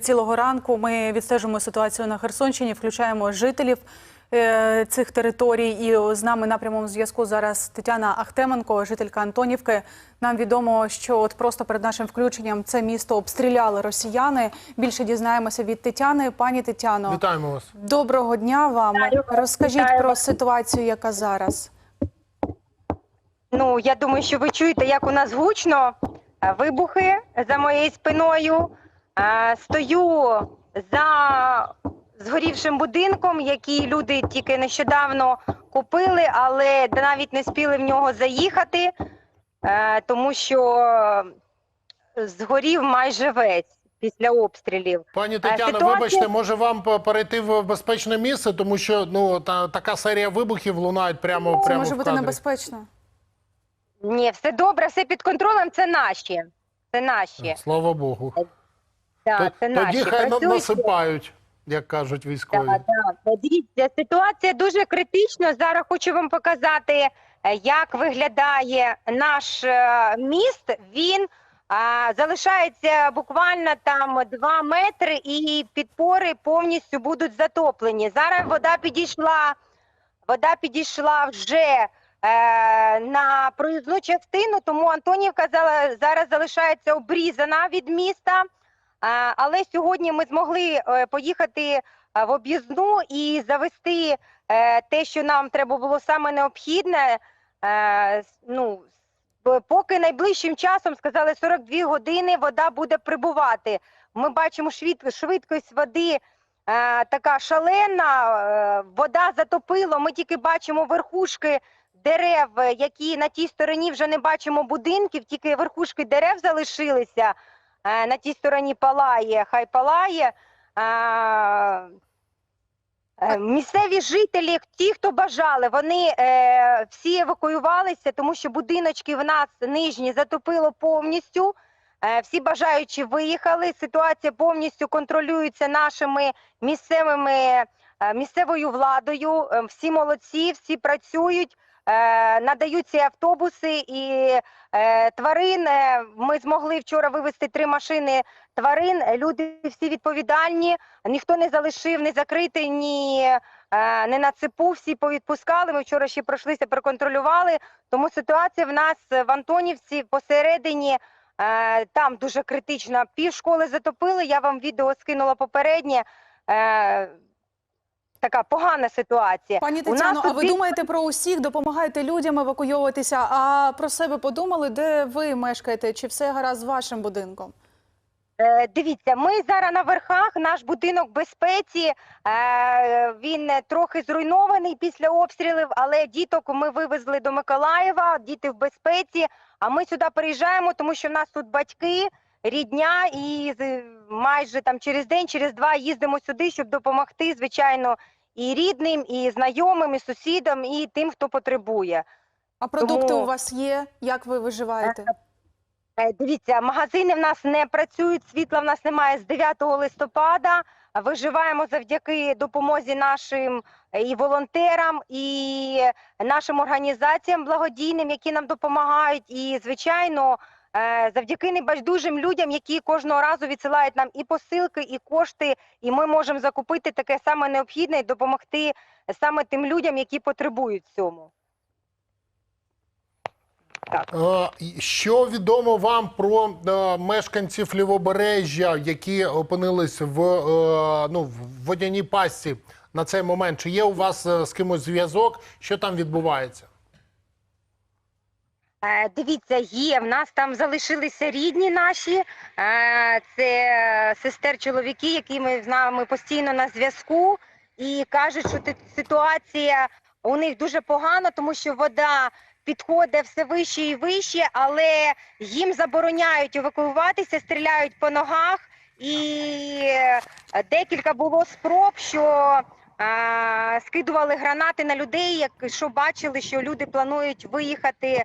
Цілого ранку ми відстежуємо ситуацію на Херсонщині, включаємо жителів е, цих територій. І з нами на прямому зв'язку зараз Тетяна Ахтеменко, жителька Антонівки. Нам відомо, що от просто перед нашим включенням це місто обстріляли росіяни. Більше дізнаємося від Тетяни. Пані Тетяно, Вітаємо вас. доброго дня вам. Вітаю. Розкажіть Вітаю про ситуацію, яка зараз. Ну, я думаю, що ви чуєте, як у нас гучно. Е, Вибухи за моєю спиною. Е, Стою за згорівшим будинком, який люди тільки нещодавно купили, але навіть не спіли в нього заїхати, е, тому що згорів майже весь після обстрілів. Пані Тетяно, ситуація- вибачте, може вам перейти в безпечне місце, тому що ну та така серія вибухів лунають прямо прямо Це може в бути небезпечно. Ні, все добре, все під контролем. Це наші. Це наші. Слава Богу. Да, То- це наші. Тоді хай на- Працюють. насипають, як кажуть військові. Так, так. Дивіться, ситуація дуже критична. Зараз хочу вам показати, е, як виглядає наш е, міст. Він а, залишається буквально там 2 метри, і підпори повністю будуть затоплені. Зараз вода підійшла, вода підійшла вже. е, На проїзну частину, тому Антонівка зараз залишається обрізана від міста. Але сьогодні ми змогли е, поїхати е, в об'їзну і завести е, те, що нам треба було саме необхідне. Ну, поки найближчим часом сказали 42 години вода буде прибувати. Ми бачимо швид, швидкість води. Така шалена, вода затопила. Ми тільки бачимо верхушки дерев, які на тій стороні вже не бачимо будинків, тільки верхушки дерев залишилися. Е, На тій стороні палає, хай палає. Е, е, Місцеві жителі, ті, хто бажали, вони е, всі евакуювалися, тому що будиночки в нас нижні затопило повністю. Е, всі бажаючі виїхали. Ситуація повністю контролюється нашими місцевими е, місцевою владою. Е, всі молодці, всі працюють. Е, надаються автобуси і е, тварин. Е, Ми змогли вчора вивезти три машини тварин. Люди всі відповідальні, ніхто не залишив, не закритий, ні не на цепу. Всі повідпускали. Ми вчора ще пройшлися, проконтролювали. Тому ситуація в нас в Антонівці посередині. Там дуже критична. Пів школи затопили. Я вам відео скинула попереднє. Така погана ситуація. Пані Тетяно, а ви бі- думаєте про усіх, допомагаєте людям евакуйовуватися? А про себе подумали, де ви мешкаєте? Чи все гаразд з вашим будинком? Е, Дивіться, ми зараз на верхах. Наш будинок безпеці. е, Він трохи зруйнований після обстрілів, але діток ми вивезли до Миколаєва. Діти в безпеці. А ми сюди переїжджаємо, тому що в нас тут батьки, рідня, і майже там через день, через два їздимо сюди, щоб допомогти, звичайно, і рідним, і знайомим, і сусідам, і тим, хто потребує. А продукти Тому- у вас є? Як ви виживаєте? Е, Дивіться, магазини в нас не працюють, світла в нас немає з 9 листопада. Виживаємо завдяки допомозі нашим е, і волонтерам, і нашим організаціям благодійним, які нам допомагають. І, звичайно, завдяки небайдужим людям, які кожного разу відсилають нам і посилки, і кошти, і ми можемо закупити таке саме необхідне і допомогти саме тим людям, які потребують цьому. Е, Що відомо вам про е, мешканців лівобережжя, які опинились в, е, ну, в водяній пастці на цей момент? Чи є у вас е, з кимось зв'язок? Що там відбувається? Е, Дивіться, є. В нас там залишилися рідні наші. Е, Це сестер чоловіки, які ми з нами постійно на зв'язку, і кажуть, що ситуація у них дуже погана, тому що вода підходить все вище і вище, але їм забороняють евакуюватися, стріляють по ногах. І е, декілька було спроб, що скидували гранати на людей, що бачили, що люди планують виїхати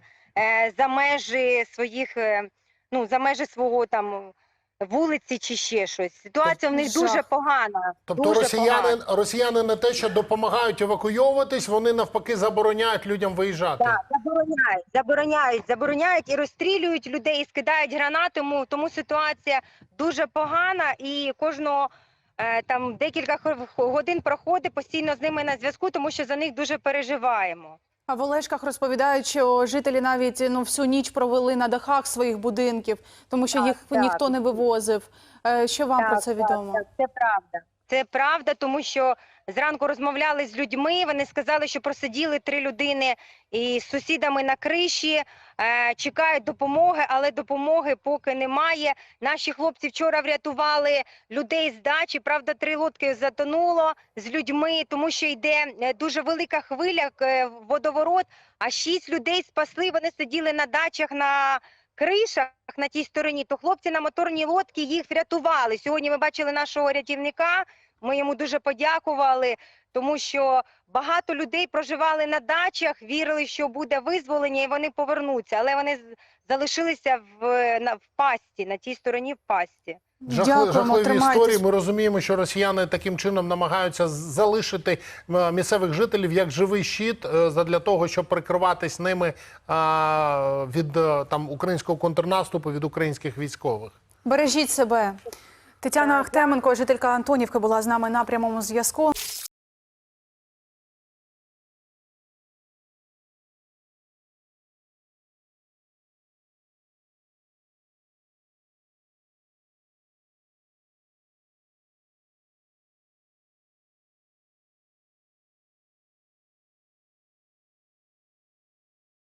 за межі своїх, е, ну за межі свого там вулиці чи ще щось. Ситуація в них дуже погана. Тобто дуже росіяни, погана. росіяни не те, що допомагають евакуйовуватись, вони навпаки забороняють людям виїжджати. Так, забороняють, забороняють, забороняють і розстрілюють людей, і скидають гранати. Тому, тому ситуація дуже погана, і кожного е, там декілька хв- годин проходить постійно з ними на зв'язку, тому що за них дуже переживаємо. А в Олешках розповідають, що жителі навіть ну всю ніч провели на дахах своїх будинків, тому що Так, їх так. ніхто не вивозив. Е, Що вам про це так, відомо? Так, це правда. Це правда, тому що зранку розмовляли з людьми. Вони сказали, що просиділи три людини і з сусідами на криші, е, чекають допомоги, але допомоги поки немає. Наші хлопці вчора врятували людей з дачі. Правда, три лодки затонуло з людьми, тому що йде е, дуже велика хвиля, е, водоворот. А шість людей спасли. Вони сиділи на дачах на кришах на тій стороні, то хлопці на моторній лодці їх врятували. Сьогодні ми бачили нашого рятівника. Ми йому дуже подякували, тому що багато людей проживали на дачах, вірили, що буде визволення, і вони повернуться. Але вони залишилися в, на, в пасті, на тій стороні в пасті. Дякуємо, жахливі тримайтесь. історії. Ми розуміємо, що росіяни таким чином намагаються залишити місцевих жителів як живий щит е, задля того, щоб прикриватись ними від е, там українського контрнаступу від українських військових. Бережіть себе. Тетяна Ахтеменко, жителька Антонівки, була з нами на прямому зв'язку.